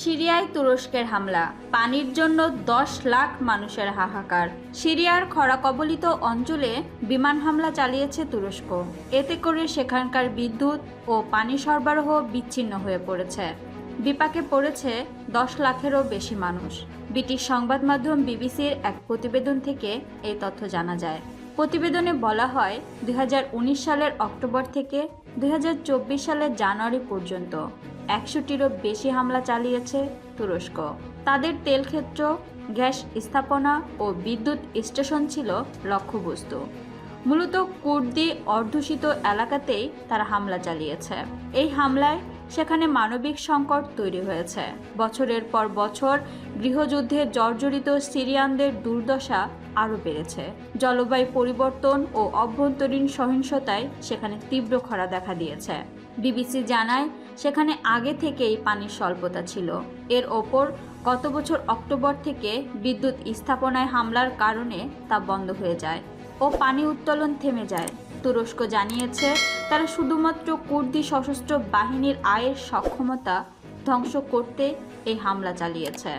সিরিয়ায় তুরস্কের হামলা, পানির জন্য দশ লাখ মানুষের হাহাকার। সিরিয়ার খরা কবলিত অঞ্চলে বিমান হামলা চালিয়েছে তুরস্ক। এতে করে সেখানকার বিদ্যুৎ ও পানি সরবরাহ বিচ্ছিন্ন হয়ে পড়েছে। বিপাকে পড়েছে দশ লাখেরও বেশি মানুষ। ব্রিটিশ সংবাদ মাধ্যম বিবিসির এক প্রতিবেদন থেকে এই তথ্য জানা যায়। প্রতিবেদনে বলা হয়, দুই হাজার উনিশ সালের অক্টোবর থেকে দু হাজার চব্বিশ সালের জানুয়ারি পর্যন্ত একশোটিরও বেশি হামলা চালিয়েছে তুরস্ক। তাদের তেলক্ষেত্র, গ্যাস স্থাপনা ও বিদ্যুৎ স্টেশন ছিল লক্ষ্যবস্তু। মূলত কুর্দি অর্ধুষিত এলাকাতেই তারা হামলা চালিয়েছে। এই হামলায় সেখানে মানবিক সংকট তৈরি হয়েছে। বছরের পর বছর গৃহযুদ্ধে জর্জরিত সিরিয়ানদের দুর্দশা আরও বেড়েছে। জলবায়ু পরিবর্তন ও অভ্যন্তরীণ সহিংসতায় সেখানে তীব্র খরা দেখা দিয়েছে। বিবিসি জানায়, সেখানে আগে থেকেই পানির স্বল্পতা ছিল। এর ওপর গত বছর অক্টোবর থেকে বিদ্যুৎ স্থাপনায় হামলার কারণে তা বন্ধ হয়ে যায়। ও পানি উত্তোলন থেমে যায়। তুরস্ক জানিয়েছে তারা শুধুমাত্র কুর্দি সশস্ত্র বাহিনীর আয়ের সক্ষমতা ধ্বংস করতে এই হামলা চালিয়েছে।